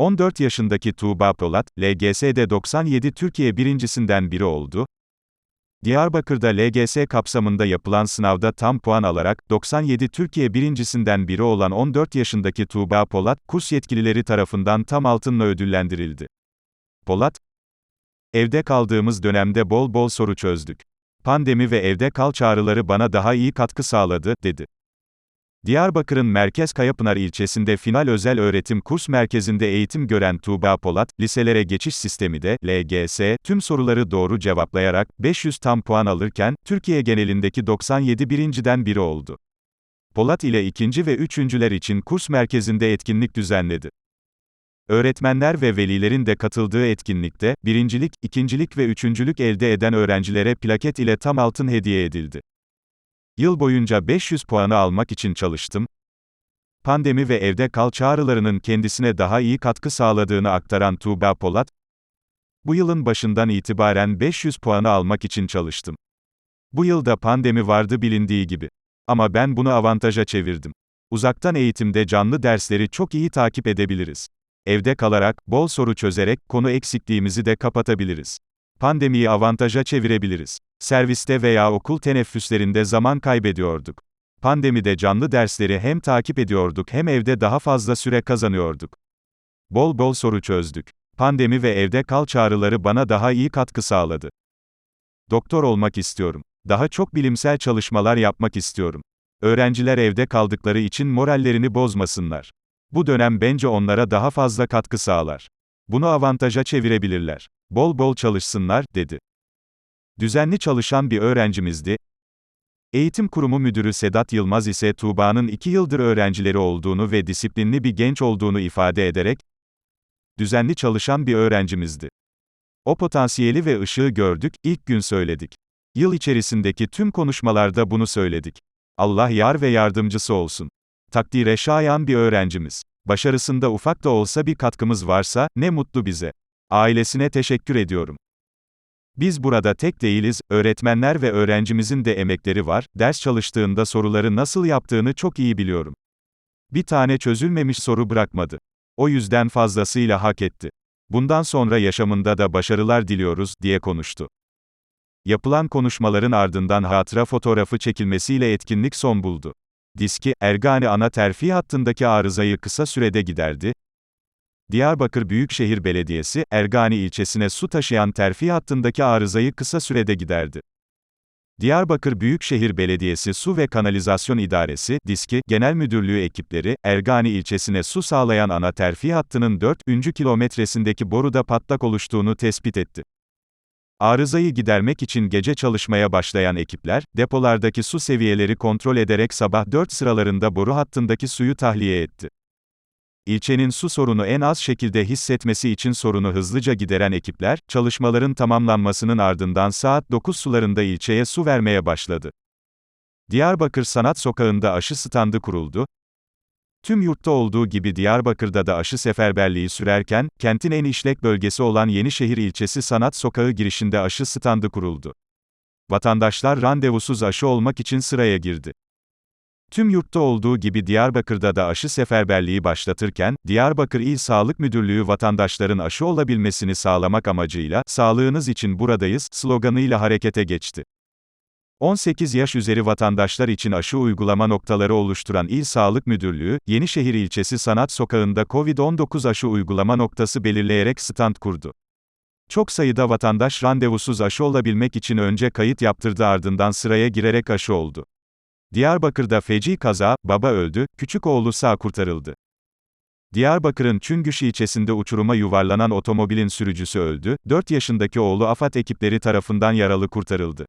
14 yaşındaki Tuğba Polat, LGS'de 97 Türkiye birincisinden biri oldu. Diyarbakır'da LGS kapsamında yapılan sınavda tam puan alarak 97 Türkiye birincisinden biri olan 14 yaşındaki Tuğba Polat, kurs yetkilileri tarafından tam altınla ödüllendirildi. Polat, Evde kaldığımız dönemde bol bol soru çözdük. Pandemi ve evde kal çağrıları bana daha iyi katkı sağladı, dedi. Diyarbakır'ın Merkez Kayapınar ilçesinde Final Özel Öğretim Kurs Merkezi'nde eğitim gören Tuğba Polat, liselere geçiş sistemi de, LGS, tüm soruları doğru cevaplayarak, 500 tam puan alırken, Türkiye genelindeki 97 birinciden biri oldu. Polat ile ikinci ve üçüncüler için kurs merkezinde etkinlik düzenledi. Öğretmenler ve velilerin de katıldığı etkinlikte, birincilik, ikincilik ve üçüncülük elde eden öğrencilere plaket ile tam altın hediye edildi. Yıl boyunca 500 puanı almak için çalıştım. Pandemi ve evde kal çağrılarının kendisine daha iyi katkı sağladığını aktaran Tuğba Polat, bu yılın başından itibaren 500 puanı almak için çalıştım. Bu yılda pandemi vardı bilindiği gibi. Ama ben bunu avantaja çevirdim. Uzaktan eğitimde canlı dersleri çok iyi takip edebiliriz. Evde kalarak, bol soru çözerek, konu eksikliğimizi de kapatabiliriz. Pandemiyi avantaja çevirebiliriz. Serviste veya okul teneffüslerinde zaman kaybediyorduk. Pandemide canlı dersleri hem takip ediyorduk hem evde daha fazla süre kazanıyorduk. Bol bol soru çözdük. Pandemi ve evde kal çağrıları bana daha iyi katkı sağladı. Doktor olmak istiyorum. Daha çok bilimsel çalışmalar yapmak istiyorum. Öğrenciler evde kaldıkları için morallerini bozmasınlar. Bu dönem bence onlara daha fazla katkı sağlar. Bunu avantaja çevirebilirler. Bol bol çalışsınlar, dedi. Düzenli çalışan bir öğrencimizdi. Eğitim Kurumu Müdürü Sedat Yılmaz ise Tuğba'nın iki yıldır öğrencileri olduğunu ve disiplinli bir genç olduğunu ifade ederek, düzenli çalışan bir öğrencimizdi. O potansiyeli ve ışığı gördük, ilk gün söyledik. Yıl içerisindeki tüm konuşmalarda bunu söyledik. Allah yar ve yardımcısı olsun. Takdire şayan bir öğrencimiz. Başarısında ufak da olsa bir katkımız varsa, ne mutlu bize. Ailesine teşekkür ediyorum. Biz burada tek değiliz, öğretmenler ve öğrencimizin de emekleri var, ders çalıştığında soruları nasıl yaptığını çok iyi biliyorum. Bir tane çözülmemiş soru bırakmadı. O yüzden fazlasıyla hak etti. Bundan sonra yaşamında da başarılar diliyoruz, diye konuştu. Yapılan konuşmaların ardından hatıra fotoğrafı çekilmesiyle etkinlik son buldu. Diski, Ergani ana terfi hattındaki arızayı kısa sürede giderdi. Diyarbakır Büyükşehir Belediyesi, Ergani ilçesine su taşıyan terfi hattındaki arızayı kısa sürede giderdi. Diyarbakır Büyükşehir Belediyesi Su ve Kanalizasyon İdaresi, DİSKİ, Genel Müdürlüğü ekipleri, Ergani ilçesine su sağlayan ana terfi hattının 4. kilometresindeki boruda patlak oluştuğunu tespit etti. Arızayı gidermek için gece çalışmaya başlayan ekipler, depolardaki su seviyeleri kontrol ederek sabah 4 sıralarında boru hattındaki suyu tahliye etti. İlçenin su sorunu en az şekilde hissetmesi için sorunu hızlıca gideren ekipler, çalışmaların tamamlanmasının ardından saat 9 sularında ilçeye su vermeye başladı. Diyarbakır Sanat Sokağı'nda aşı standı kuruldu. Tüm yurtta olduğu gibi Diyarbakır'da da aşı seferberliği sürerken, kentin en işlek bölgesi olan Yenişehir ilçesi Sanat Sokağı girişinde aşı standı kuruldu. Vatandaşlar randevusuz aşı olmak için sıraya girdi. Tüm yurtta olduğu gibi Diyarbakır'da da aşı seferberliği başlatırken, Diyarbakır İl Sağlık Müdürlüğü vatandaşların aşı olabilmesini sağlamak amacıyla, sağlığınız için buradayız, sloganıyla harekete geçti. 18 yaş üzeri vatandaşlar için aşı uygulama noktaları oluşturan İl Sağlık Müdürlüğü, Yenişehir ilçesi Sanat Sokağı'nda COVID-19 aşı uygulama noktası belirleyerek stand kurdu. Çok sayıda vatandaş randevusuz aşı olabilmek için önce kayıt yaptırdı ardından sıraya girerek aşı oldu. Diyarbakır'da feci kaza, baba öldü, küçük oğlu sağ kurtarıldı. Diyarbakır'ın Çüngüş ilçesinde uçuruma yuvarlanan otomobilin sürücüsü öldü, 4 yaşındaki oğlu AFAD ekipleri tarafından yaralı kurtarıldı.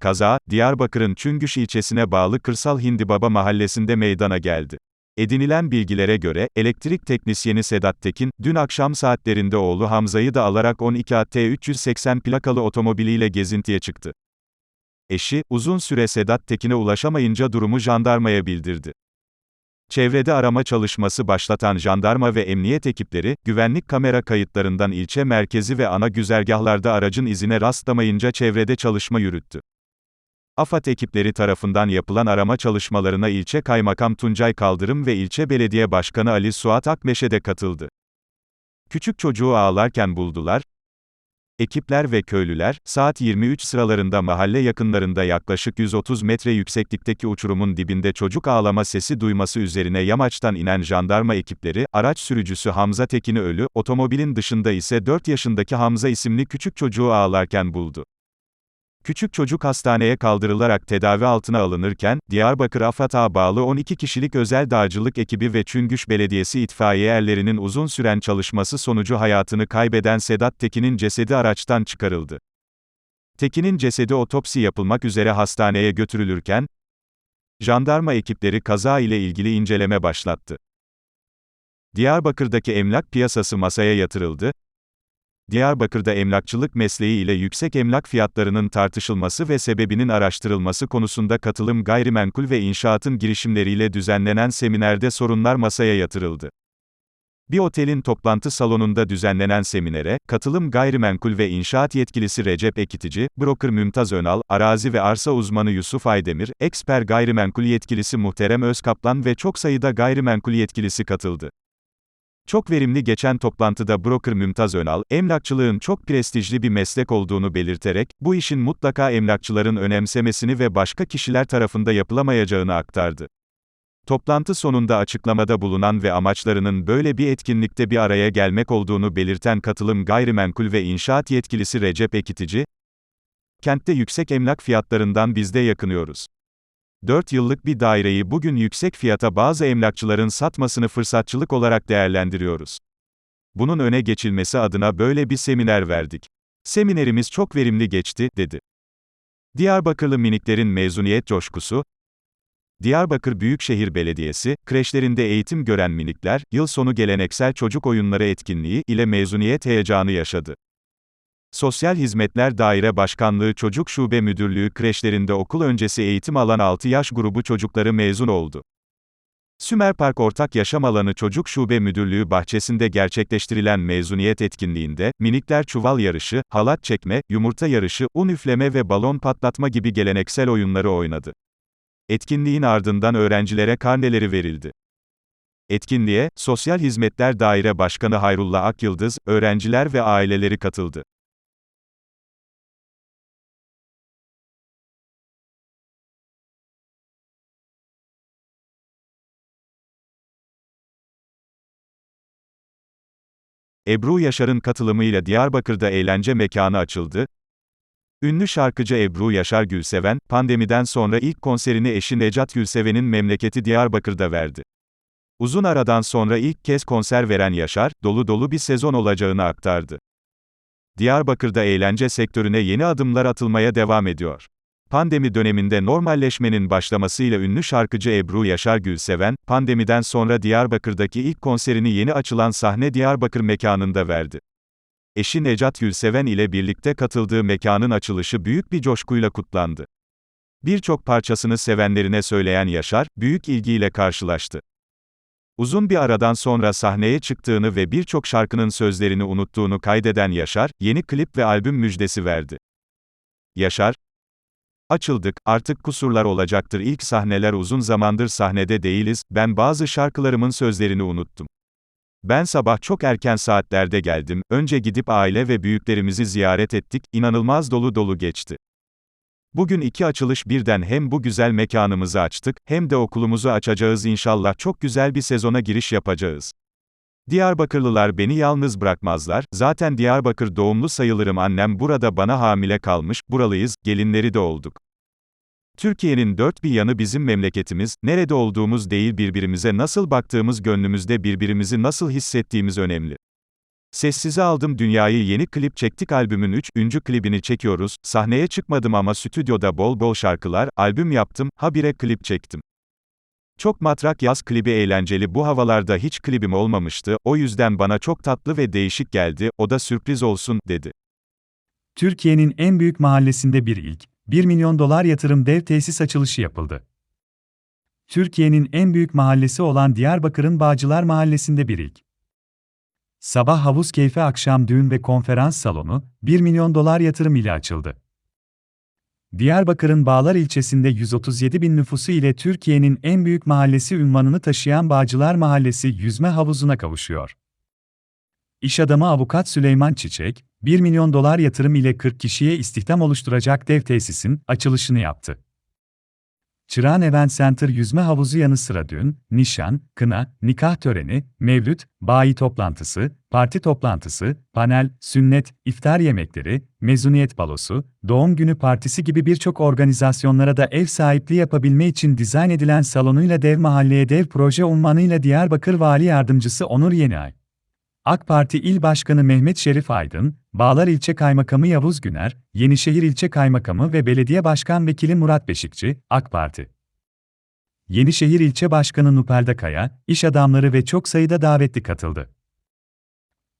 Kaza, Diyarbakır'ın Çüngüş ilçesine bağlı Kırsal Hindibaba mahallesinde meydana geldi. Edinilen bilgilere göre, elektrik teknisyeni Sedat Tekin, dün akşam saatlerinde oğlu Hamza'yı da alarak 12 AT 380 plakalı otomobiliyle gezintiye çıktı. Eşi, uzun süre Sedat Tekin'e ulaşamayınca durumu jandarmaya bildirdi. Çevrede arama çalışması başlatan jandarma ve emniyet ekipleri, güvenlik kamera kayıtlarından ilçe merkezi ve ana güzergahlarda aracın izine rastlamayınca çevrede çalışma yürüttü. AFAD ekipleri tarafından yapılan arama çalışmalarına ilçe kaymakam Tuncay Kaldırım ve ilçe belediye başkanı Ali Suat Akmeşe de katıldı. Küçük çocuğu ağlarken buldular. Ekipler ve köylüler, saat 23 sıralarında mahalle yakınlarında yaklaşık 130 metre yükseklikteki uçurumun dibinde çocuk ağlama sesi duyması üzerine yamaçtan inen jandarma ekipleri, araç sürücüsü Hamza Tekin'i ölü, otomobilin dışında ise 4 yaşındaki Hamza isimli küçük çocuğu ağlarken buldu. Küçük çocuk hastaneye kaldırılarak tedavi altına alınırken, Diyarbakır AFAD'a bağlı 12 kişilik özel dağcılık ekibi ve Çüngüş Belediyesi itfaiye erlerinin uzun süren çalışması sonucu hayatını kaybeden Sedat Tekin'in cesedi araçtan çıkarıldı. Tekin'in cesedi otopsi yapılmak üzere hastaneye götürülürken, jandarma ekipleri kaza ile ilgili inceleme başlattı. Diyarbakır'daki emlak piyasası masaya yatırıldı, Diyarbakır'da emlakçılık mesleği ile yüksek emlak fiyatlarının tartışılması ve sebebinin araştırılması konusunda katılım gayrimenkul ve inşaatın girişimleriyle düzenlenen seminerde sorunlar masaya yatırıldı. Bir otelin toplantı salonunda düzenlenen seminere, katılım gayrimenkul ve inşaat yetkilisi Recep Ekitici, broker Mümtaz Önal, arazi ve arsa uzmanı Yusuf Aydemir, eksper gayrimenkul yetkilisi Muhterem Özkaplan ve çok sayıda gayrimenkul yetkilisi katıldı. Çok verimli geçen toplantıda broker Mümtaz Önal, emlakçılığın çok prestijli bir meslek olduğunu belirterek, bu işin mutlaka emlakçıların önemsemesini ve başka kişiler tarafında yapılamayacağını aktardı. Toplantı sonunda açıklamada bulunan ve amaçlarının böyle bir etkinlikte bir araya gelmek olduğunu belirten katılım gayrimenkul ve inşaat yetkilisi Recep Ekitici, kentte yüksek emlak fiyatlarından biz de yakınıyoruz. 4 yıllık bir daireyi bugün yüksek fiyata bazı emlakçıların satmasını fırsatçılık olarak değerlendiriyoruz. Bunun öne geçilmesi adına böyle bir seminer verdik. Seminerimiz çok verimli geçti, dedi. Diyarbakırlı miniklerin mezuniyet coşkusu, Diyarbakır Büyükşehir Belediyesi, kreşlerinde eğitim gören minikler, yıl sonu geleneksel çocuk oyunları etkinliği ile mezuniyet heyecanı yaşadı. Sosyal Hizmetler Daire Başkanlığı Çocuk Şube Müdürlüğü kreşlerinde okul öncesi eğitim alan 6 yaş grubu çocukları mezun oldu. Sümerpark Ortak Yaşam Alanı Çocuk Şube Müdürlüğü bahçesinde gerçekleştirilen mezuniyet etkinliğinde, minikler çuval yarışı, halat çekme, yumurta yarışı, un üfleme ve balon patlatma gibi geleneksel oyunları oynadı. Etkinliğin ardından öğrencilere karneleri verildi. Etkinliğe, Sosyal Hizmetler Daire Başkanı Hayrullah Akyıldız, öğrenciler ve aileleri katıldı. Ebru Yaşar'ın katılımıyla Diyarbakır'da eğlence mekanı açıldı. Ünlü şarkıcı Ebru Yaşar Gülseven, pandemiden sonra ilk konserini eşi Necat Gülseven'in memleketi Diyarbakır'da verdi. Uzun aradan sonra ilk kez konser veren Yaşar, dolu dolu bir sezon olacağını aktardı. Diyarbakır'da eğlence sektörüne yeni adımlar atılmaya devam ediyor. Pandemi döneminde normalleşmenin başlamasıyla ünlü şarkıcı Ebru Yaşar Gülseven, pandemiden sonra Diyarbakır'daki ilk konserini yeni açılan sahne Diyarbakır mekanında verdi. Eşi Necat Gülseven ile birlikte katıldığı mekanın açılışı büyük bir coşkuyla kutlandı. Birçok parçasını sevenlerine söyleyen Yaşar, büyük ilgiyle karşılaştı. Uzun bir aradan sonra sahneye çıktığını ve birçok şarkının sözlerini unuttuğunu kaydeden Yaşar, yeni klip ve albüm müjdesi verdi. Yaşar, Açıldık, artık kusurlar olacaktır ilk sahneler uzun zamandır sahnede değiliz, ben bazı şarkılarımın sözlerini unuttum. Ben sabah çok erken saatlerde geldim, önce gidip aile ve büyüklerimizi ziyaret ettik, inanılmaz dolu dolu geçti. Bugün iki açılış birden hem bu güzel mekanımızı açtık, hem de okulumuzu açacağız inşallah çok güzel bir sezona giriş yapacağız. Diyarbakırlılar beni yalnız bırakmazlar, zaten Diyarbakır doğumlu sayılırım annem burada bana hamile kalmış, buralıyız, gelinleri de olduk. Türkiye'nin dört bir yanı bizim memleketimiz, nerede olduğumuz değil birbirimize nasıl baktığımız gönlümüzde birbirimizi nasıl hissettiğimiz önemli. Sessize aldım dünyayı yeni klip çektik albümün 3. üncü klibini çekiyoruz, sahneye çıkmadım ama stüdyoda bol bol şarkılar, albüm yaptım, habire klip çektim. Çok matrak yaz klibi eğlenceli bu havalarda hiç klibim olmamıştı, o yüzden bana çok tatlı ve değişik geldi, o da sürpriz olsun, dedi. Türkiye'nin en büyük mahallesinde bir ilk, 1 milyon dolar yatırım dev tesis açılışı yapıldı. Türkiye'nin en büyük mahallesi olan Diyarbakır'ın Bağcılar Mahallesi'nde bir ilk. Sabah havuz keyfi akşam düğün ve konferans salonu, 1 milyon dolar yatırım ile açıldı. Diyarbakır'ın Bağlar ilçesinde 137 bin nüfusu ile Türkiye'nin en büyük mahallesi ünvanını taşıyan Bağcılar Mahallesi yüzme havuzuna kavuşuyor. İş adamı avukat Süleyman Çiçek, 1 milyon dolar yatırım ile 40 kişiye istihdam oluşturacak dev tesisin açılışını yaptı. Çırağan Event Center yüzme havuzu yanı sıra düğün, nişan, kına, nikah töreni, mevlüt, bayi toplantısı, parti toplantısı, panel, sünnet, iftar yemekleri, mezuniyet balosu, doğum günü partisi gibi birçok organizasyonlara da ev sahipliği yapabilme için dizayn edilen salonuyla dev mahalleye dev proje unvanıyla Diyarbakır Vali Yardımcısı Onur Yeniay. AK Parti İl Başkanı Mehmet Şerif Aydın, Bağlar İlçe Kaymakamı Yavuz Güner, Yenişehir İlçe Kaymakamı ve Belediye Başkan Vekili Murat Beşikçi, AK Parti. Yenişehir İlçe Başkanı Nupelda Kaya, iş adamları ve çok sayıda davetli katıldı.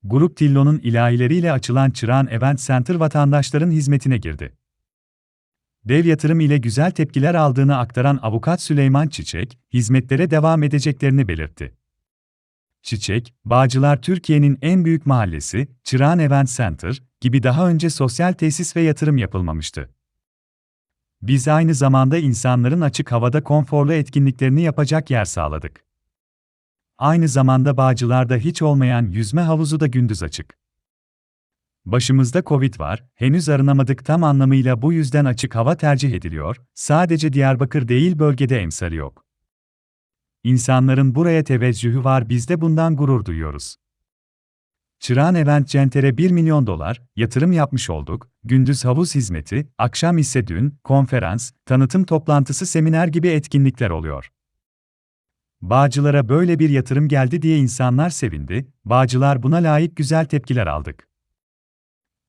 Grup Tillo'nun ilahileriyle açılan Çırağan Event Center vatandaşların hizmetine girdi. Dev yatırım ile güzel tepkiler aldığını aktaran avukat Süleyman Çiçek, hizmetlere devam edeceklerini belirtti. Çiçek, Bağcılar Türkiye'nin en büyük mahallesi, Çırağan Event Center gibi daha önce sosyal tesis ve yatırım yapılmamıştı. Biz aynı zamanda insanların açık havada konforlu etkinliklerini yapacak yer sağladık. Aynı zamanda Bağcılar'da hiç olmayan yüzme havuzu da gündüz açık. Başımızda Covid var, henüz arınamadık tam anlamıyla bu yüzden açık hava tercih ediliyor, sadece Diyarbakır değil bölgede emsali yok. İnsanların buraya teveccühü var biz de bundan gurur duyuyoruz. Çırağan Event Center'e 1 milyon dolar yatırım yapmış olduk, gündüz havuz hizmeti, akşam ise dün, konferans, tanıtım toplantısı seminer gibi etkinlikler oluyor. Bağcılara böyle bir yatırım geldi diye insanlar sevindi, Bağcılar buna layık güzel tepkiler aldık.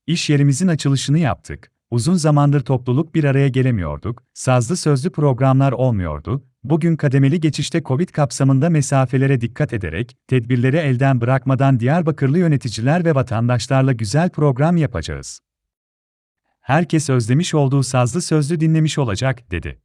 İş yerimizin açılışını yaptık, uzun zamandır topluluk bir araya gelemiyorduk, sazlı sözlü programlar olmuyordu, bugün kademeli geçişte Covid kapsamında mesafelere dikkat ederek, tedbirleri elden bırakmadan Diyarbakırlı yöneticiler ve vatandaşlarla güzel program yapacağız. Herkes özlemiş olduğu sazlı sözlü dinlemiş olacak, dedi.